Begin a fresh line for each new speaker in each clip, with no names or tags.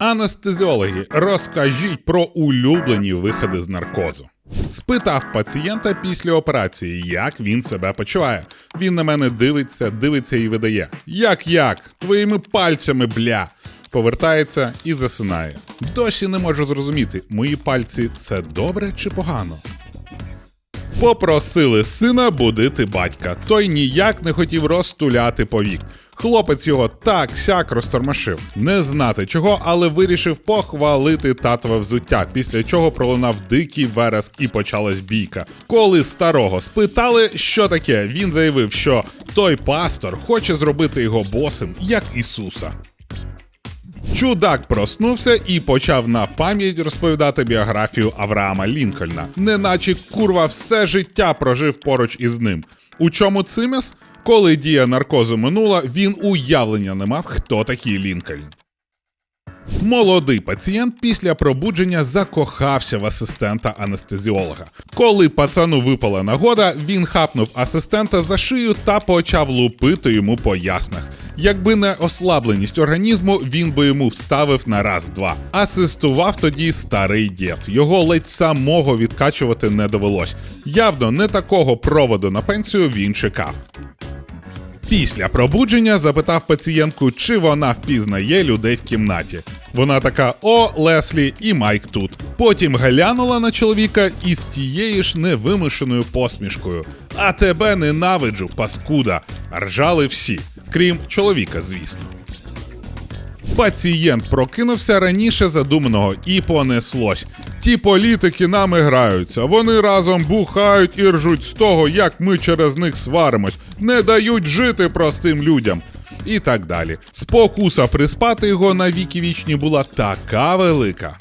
Анестезіологи, розкажіть про улюблені виходи з наркозу. Спитав пацієнта після операції, як він себе почуває. Він на мене дивиться, дивиться і видає. Як як? Твоїми пальцями, бля. Повертається і засинає. Досі не можу зрозуміти, мої пальці це добре чи погано. Попросили сина будити батька. Той ніяк не хотів розтуляти повік. Хлопець його так сяк розтормошив. Не знати чого, але вирішив похвалити татове взуття, після чого пролунав дикий вереск і почалась бійка. Коли старого спитали, що таке, він заявив, що той пастор хоче зробити його босим, як Ісуса. Чудак проснувся і почав на пам'ять розповідати біографію Авраама Лінкольна, неначе курва все життя прожив поруч із ним. У чому цимес? Коли дія наркозу минула, він уявлення не мав, хто такий Лінкольн. Молодий пацієнт після пробудження закохався в асистента анестезіолога. Коли пацану випала нагода, він хапнув асистента за шию та почав лупити йому по яснах. Якби не ослабленість організму, він би йому вставив на раз-два. Асистував тоді старий дід. Його ледь самого відкачувати не довелось. Явно не такого проводу на пенсію він чекав. Після пробудження запитав пацієнтку, чи вона впізнає людей в кімнаті. Вона така: О, Леслі і Майк тут. Потім глянула на чоловіка із тією ж невимушеною посмішкою. А тебе ненавиджу, паскуда. Ржали всі, крім чоловіка, звісно. Пацієнт прокинувся раніше задуманого і понеслось. Ті політики нами граються. Вони разом бухають і ржуть з того, як ми через них сваримось, не дають жити простим людям. І так далі. Спокуса приспати його на віки вічні була така велика.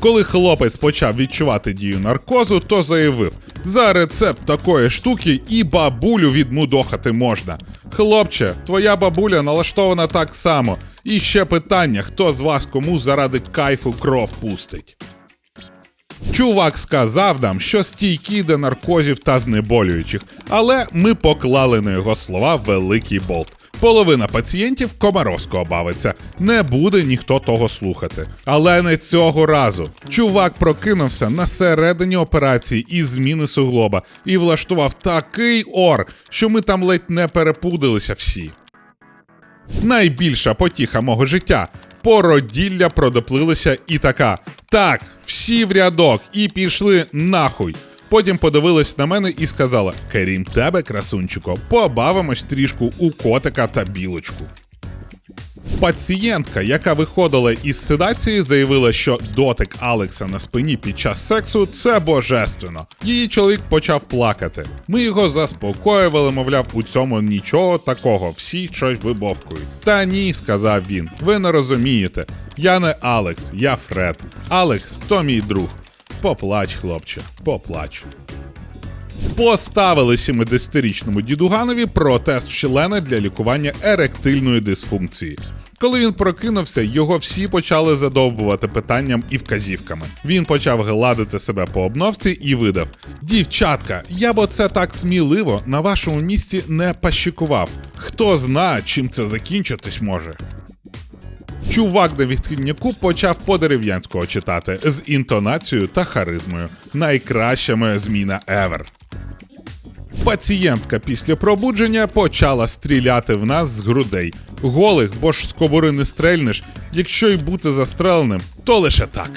Коли хлопець почав відчувати дію наркозу, то заявив: за рецепт такої штуки і бабулю відмудохати можна. Хлопче, твоя бабуля налаштована так само. І ще питання: хто з вас кому заради кайфу кров пустить? Чувак сказав нам, що стійкий до наркозів та знеболюючих, але ми поклали на його слова великий болт. Половина пацієнтів комаровського бавиться. Не буде ніхто того слухати. Але не цього разу. Чувак прокинувся на середині операції із зміни суглоба і влаштував такий ор, що ми там ледь не перепудилися всі. Найбільша потіха мого життя. Породілля продоплилися і така. Так, всі в рядок і пішли нахуй. Потім подивилась на мене і сказала: Крім тебе, красунчико, побавимось трішку у котика та білочку. Пацієнтка, яка виходила із седації, заявила, що дотик Алекса на спині під час сексу це божественно. Її чоловік почав плакати. Ми його заспокоювали, мовляв, у цьому нічого такого, всі щось вибовкують. Та ні, сказав він. Ви не розумієте. Я не Алекс, я Фред. Алекс то мій друг. Поплач, хлопче, поплач. Поставили 70-річному дідуганові протест члена для лікування еректильної дисфункції. Коли він прокинувся, його всі почали задовбувати питанням і вказівками. Він почав гладити себе по обновці і видав: Дівчатка, я б оце так сміливо на вашому місці не пащикував. Хто знає, чим це закінчитись може. Чувак на відхідняку почав по дерев'янського читати з інтонацією та харизмою. Найкраща моя зміна ever. Пацієнтка після пробудження почала стріляти в нас з грудей. Голих, бо ж з кобури не стрельнеш, якщо й бути застреленим, то лише так.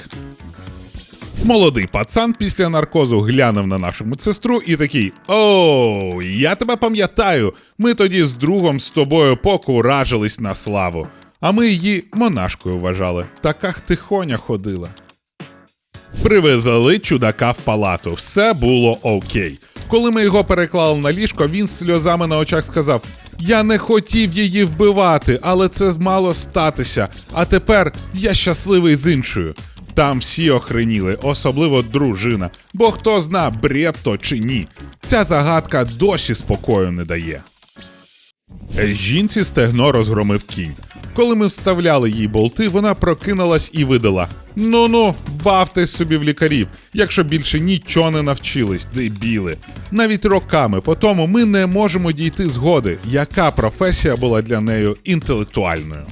Молодий пацан після наркозу глянув на нашу медсестру і такий: Оу, я тебе пам'ятаю. Ми тоді з другом з тобою покуражились на славу. А ми її монашкою вважали. Така тихоня ходила. Привезли чудака в палату. Все було окей. Коли ми його переклали на ліжко, він сльозами на очах сказав: Я не хотів її вбивати, але це мало статися. А тепер я щасливий з іншою. Там всі охреніли, особливо дружина. Бо хто зна, бред то чи ні. Ця загадка досі спокою не дає. Жінці стегно розгромив кінь. Коли ми вставляли їй болти, вона прокинулась і видала: Ну ну, бавтесь собі в лікарів, якщо більше нічого не навчились, дебіли. Навіть роками по тому ми не можемо дійти згоди, яка професія була для неї інтелектуальною.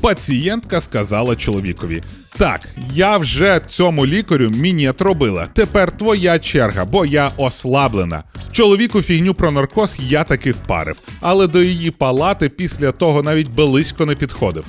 Пацієнтка сказала чоловікові: Так, я вже цьому лікарю мінет робила. Тепер твоя черга, бо я ослаблена. Чоловіку фігню про наркоз я таки впарив, але до її палати після того навіть близько не підходив.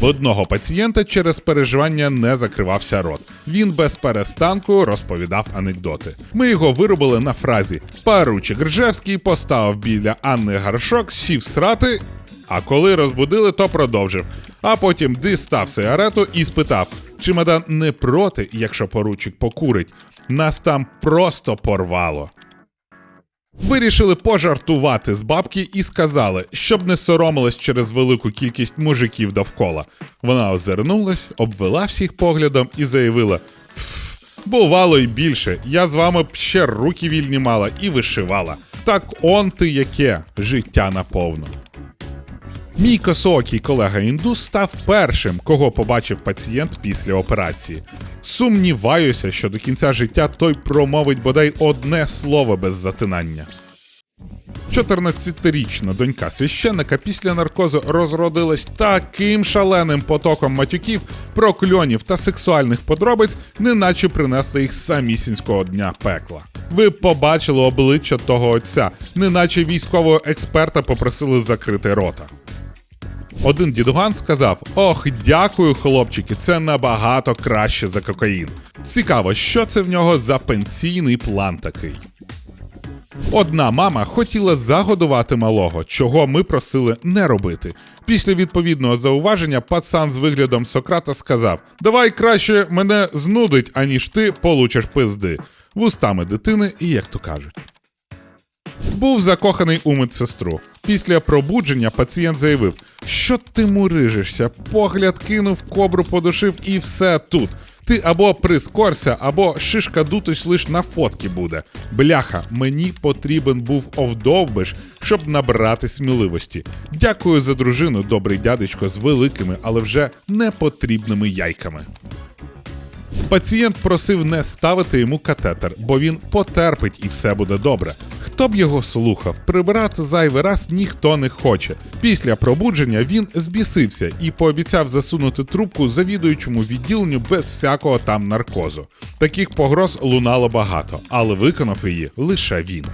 В одного пацієнта через переживання не закривався рот. Він без перестанку розповідав анекдоти. Ми його виробили на фразі: Паручик Ржевський поставив біля Анни Гаршок, сів срати. А коли розбудили, то продовжив. А потім дістав сигарету і спитав: чемодан не проти, якщо поручик покурить. Нас там просто порвало. Вирішили пожартувати з бабки і сказали, щоб не соромилась через велику кількість мужиків довкола. Вона озирнулась, обвела всіх поглядом і заявила: бувало й більше. Я з вами б ще руки вільні мала і вишивала. Так он ти яке життя наповну. Мій косоокий колега індус став першим, кого побачив пацієнт після операції. Сумніваюся, що до кінця життя той промовить бодай одне слово без затинання. 14-річна донька священника після наркозу розродилась таким шаленим потоком матюків, прокльонів та сексуальних подробиць, неначе принесли їх самісінського дня пекла. Ви побачили обличчя того отця, неначе військового експерта попросили закрити рота. Один дідуган сказав: Ох, дякую, хлопчики, це набагато краще за кокаїн. Цікаво, що це в нього за пенсійний план такий. Одна мама хотіла загодувати малого, чого ми просили не робити. Після відповідного зауваження пацан з виглядом Сократа сказав: Давай краще мене знудить, аніж ти получиш пизди. Вустами дитини, і як то кажуть. Був закоханий у медсестру. Після пробудження пацієнт заявив, що ти мурижишся, погляд кинув, кобру подушив і все тут. Ти або прискорся, або шишка дутись лиш на фотки буде. Бляха, мені потрібен був овдовбиш, щоб набрати сміливості. Дякую за дружину, добрий дядечко, з великими, але вже непотрібними яйками. Пацієнт просив не ставити йому катетер, бо він потерпить і все буде добре. Хто б його слухав, прибирати зайвий раз ніхто не хоче. Після пробудження він збісився і пообіцяв засунути трубку завідуючому відділенню без всякого там наркозу. Таких погроз лунало багато, але виконав її лише він.